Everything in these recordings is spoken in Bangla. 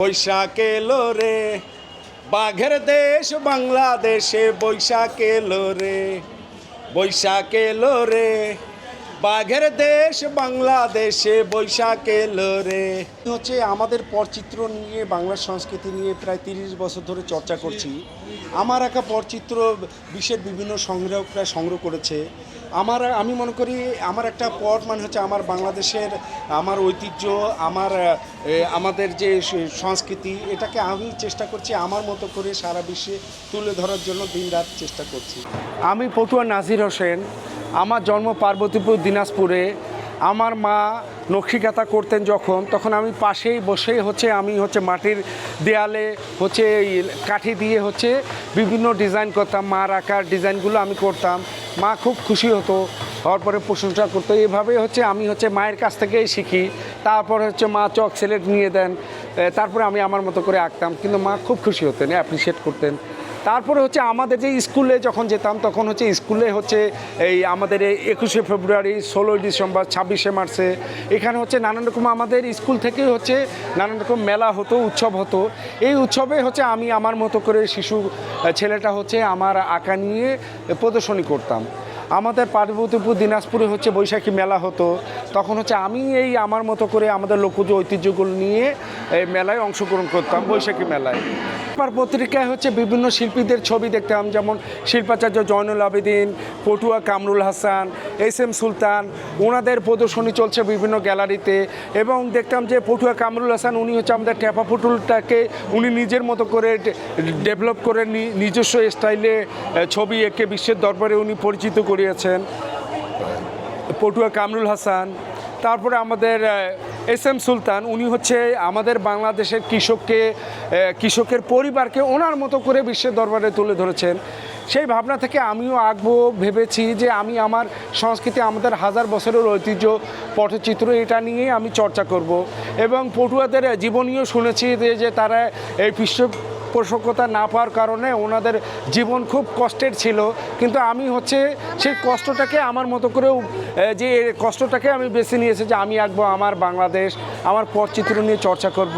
বৈশাখ এলো রে বাঘের দেশ বাংলাদেশে বৈশাখ এলো রে বৈশাখ এলো রে। বাঘের দেশ বাংলাদেশে বৈশাখ এলো রে। হচ্ছে আমাদের পরচিত্র নিয়ে, বাংলা সংস্কৃতি নিয়ে প্রায় তিরিশ বছর ধরে চর্চা করছি। আমার একা পরচিত্র বিশ্বের বিভিন্ন সংগ্রাহকরা সংগ্রহ করেছে। আমার, আমি মনে করি আমার একটা পট মানে হচ্ছে আমার বাংলাদেশের আমার ঐতিহ্য, আমার আমাদের যে সংস্কৃতি, এটাকে আমি চেষ্টা করছি আমার মতো করে সারা বিশ্বে তুলে ধরার জন্য দিনরাত চেষ্টা করছি। আমি পটুয়া নাজির হোসেন আমার জন্ম পার্বতীপুর, দিনাজপুরে। আমার মা নকশিকাতা করতেন যখন, তখন আমি পাশেই বসেই হচ্ছে, আমি হচ্ছে মাটির দেয়ালে হচ্ছে কাঠি দিয়ে হচ্ছে বিভিন্ন ডিজাইন করতাম, মার আঁকার ডিজাইনগুলো আমি করতাম। মা খুব খুশি হতো, হওয়ার পরে প্রশংসা করতো। এইভাবে হচ্ছে আমি হচ্ছে মায়ের কাছ থেকেই শিখি। তারপর হচ্ছে মা চক সিলেট নিয়ে দেন তারপরে আমি আমার মতো করে আঁকতাম। কিন্তু মা খুব খুশি হতেন অ্যাপ্রিসিয়েট করতেন। তারপরে হচ্ছে আমাদের যে স্কুলে যখন যেতাম, তখন হচ্ছে স্কুলে হচ্ছে এই আমাদের একুশে ফেব্রুয়ারি, ষোলোই ডিসেম্বর, ছাব্বিশে মার্চে। এখানে হচ্ছে নানান রকম আমাদের স্কুল থেকে হচ্ছে নানান রকম মেলা হতো, উৎসব হতো। এই উৎসবে হচ্ছে আমি আমার মতো করে শিশু ছেলেটা হচ্ছে আমার আঁকা নিয়ে প্রদর্শনী করতাম। আমাদের পার্বতীপুর, দিনাজপুরে হচ্ছে বৈশাখী মেলা হতো। তখন হচ্ছে আমি এই আমার মতো করে আমাদের লোকজ ঐতিহ্যগুলো নিয়ে এই মেলায় অংশগ্রহণ করতাম, বৈশাখী মেলায়। আমার পত্রিকায় হচ্ছে বিভিন্ন শিল্পীদের ছবি দেখতাম, যেমন শিল্পাচার্য জয়নুল আবেদিন, পটুয়া কামরুল হাসান, এস এম সুলতান, ওনাদের প্রদর্শনী চলছে বিভিন্ন গ্যালারিতে। এবং দেখতাম যে পটুয়া কামরুল হাসান, উনি হচ্ছে আমাদের ট্যাপা পুতুলটাকে উনি নিজের মতো করে ডেভেলপ করে নিজস্ব স্টাইলে ছবি এঁকে বিশ্বের দরবারে উনি পরিচিত করিয়েছেন। পটুয়া কামরুল হাসান, তারপরে আমাদের এস এম সুলতান, উনি হচ্ছে আমাদের বাংলাদেশের কৃষককে কৃষকের পরিবারকে ওনার মতো করে বিশ্বের দরবারে তুলে ধরেছেন। সেই ভাবনা থেকে আমিও আঁকবো ভেবেছি যে আমি আমার সংস্কৃতি, আমাদের হাজার বছরের ঐতিহ্য, পটচিত্র এটা নিয়ে আমি চর্চা করব। এবং পটুয়াদের জীবনীও শুনেছি যে তারা এই পৃষ্ঠপোষকতা না পাওয়ার কারণে ওনাদের জীবন খুব কষ্টের ছিল কিন্তু আমি হচ্ছে সেই কষ্টটাকে আমার মতো করেও যে কষ্টটাকে আমি বেছে নিয়েছি যে আমি আঁকবো আমার বাংলাদেশ, আমার পটচিত্র নিয়ে চর্চা করব।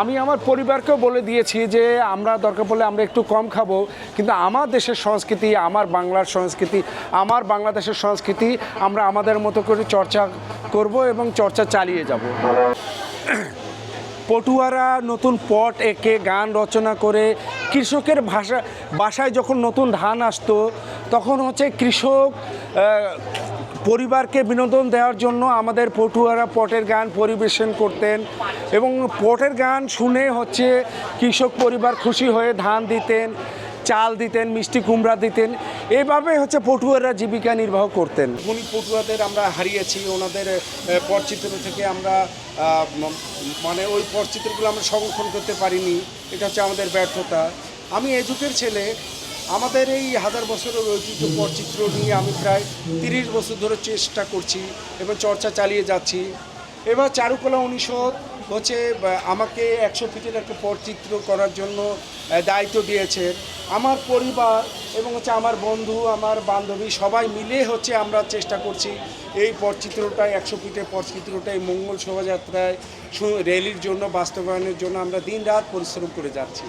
আমি আমার পরিবারকেও বলে দিয়েছি যে আমরা দরকার পড়লে আমরা একটু কম খাব, কিন্তু আমার দেশের সংস্কৃতি, আমার বাংলার সংস্কৃতি, আমার বাংলাদেশের সংস্কৃতি আমরা আমাদের মতো করে চর্চা করব এবং চর্চা চালিয়ে যাব পটুয়ারা নতুন পট এঁকে গান রচনা করে কৃষকের ভাষা বাসায় যখন নতুন ধান আসতো, তখন হচ্ছে কৃষক পরিবারকে বিনোদন দেওয়ার জন্য আমাদের পটুয়ারা পটের গান পরিবেশন করতেন এবং পটের গান শুনে হচ্ছে কৃষক পরিবার খুশি হয়ে ধান দিতেন। চাল দিতেন, মিষ্টি কুমড়া দিতেন এভাবে হচ্ছে পটুয়ারা জীবিকা নির্বাহ করতেন। উনি পটুয়াদের আমরা হারিয়েছি, ওনাদের পরচিত্র থেকে আমরা মানে ওই পটচিত্রগুলো আমরা সংরক্ষণ করতে পারিনি, এটা হচ্ছে আমাদের ব্যর্থতা। আমি যুগের ছেলে, আমাদের এই হাজার বছরের ঐতিহ্য পটচিত্র নিয়ে আমি প্রায় তিরিশ বছর ধরে চেষ্টা করছি এবং চর্চা চালিয়ে যাচ্ছি। এবার চারুকলা অনুষদ হচ্ছে আমাকে একশো ফিটের একটা পরচিত্র করার জন্য দায়িত্ব দিয়েছে। আমার পরিবার এবং হচ্ছে আমার বন্ধু, আমার বান্ধবী সবাই মিলে হচ্ছে আমরা চেষ্টা করছি এই পরচিত্রটা একশো ফিটের পরচিত্রটাই এই মঙ্গল শোভাযাত্রায় র্যালির জন্য, বাস্তবায়নের জন্য আমরা দিন রাত পরিশ্রম করে যাচ্ছি।